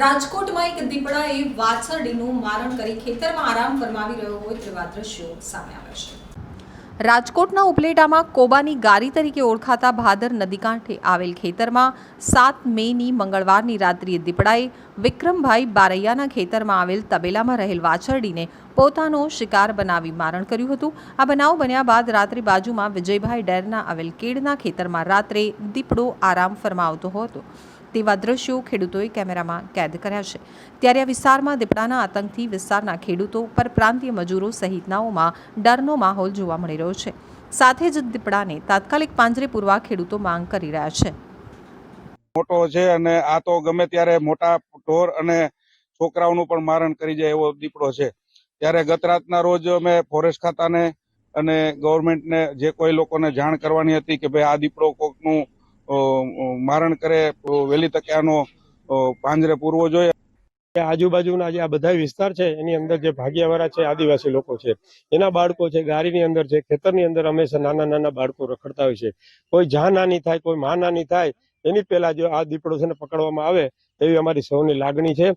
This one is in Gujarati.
રાજકોટમાં એક દીપડાએ વાછરડીનું મારણ કરી ખેતરમાં આરામ ફરમાવી રહ્યો હોય તેવા દ્રશ્યો સામે આવ્યા છે. રાજકોટના ઉપલેટામાં કોબાની ગારી તરીકે ઓળખાતા ભાદર નદી કાંઠે આવેલ ખેતરમાં સાત મેની મંગળવારની રાત્રિએ દીપડાએ વિક્રમભાઈ બારૈયાના ખેતરમાં આવેલ તબેલામાં રહેલ વાછરડીને પોતાનો શિકાર બનાવી મારણ કર્યું હતું. આ બનાવ બન્યા બાદ રાત્રે બાજુમાં વિજયભાઈ ડેરના આવેલ કેળના ખેતરમાં રાત્રે દીપડો આરામ ફરમાવતો હતો. તેવા દ્રશ્યો ખેડૂતોએ કેમેરામાં કેદ કર્યા છે. ત્યારે આ વિસ્તારમાં દીપડાના આતંકથી વિસ્તારના ખેડૂતો પર પ્રાંતીય મજૂરો સહિતનાઓમાં ડરનો માહોલ જોવા મળી રહ્યો છે. સાથે જ દીપડાને તાત્કાલિક પાંજરે પૂરવા ખેડૂતો માંગ કરી રહ્યા છે. મોટો છે અને આ તો ગમે ત્યારે મોટા ઢોર અને છોકરાઓનું પણ મારણ કરી જાય એવો દીપડો છે. ત્યારે ગત રાતના રોજ અમે ફોરેસ્ટ ખાતાને અને ગવર્મેન્ટને જે કોઈ લોકોને જાણ કરવાની હતી કે ભાઈ આ દીપડો કોકનું મારણ કરે વહેલી તકે આનો પાંજરે પૂરવો જોઈએ. આજુબાજુના જે આ બધા વિસ્તાર છે, એની અંદર જે ભાગ્યાવાળા છે, આદિવાસી લોકો છે, એના બાળકો છે ગાડીની અંદર છે, ખેતરની અંદર હંમેશા નાના નાના બાળકો રખડતા હોય છે. કોઈ જા નાની થાય, કોઈ મા નાની થાય, એની પહેલા જો આ દીપડો છે પકડવામાં આવે, એવી અમારી સૌની લાગણી છે.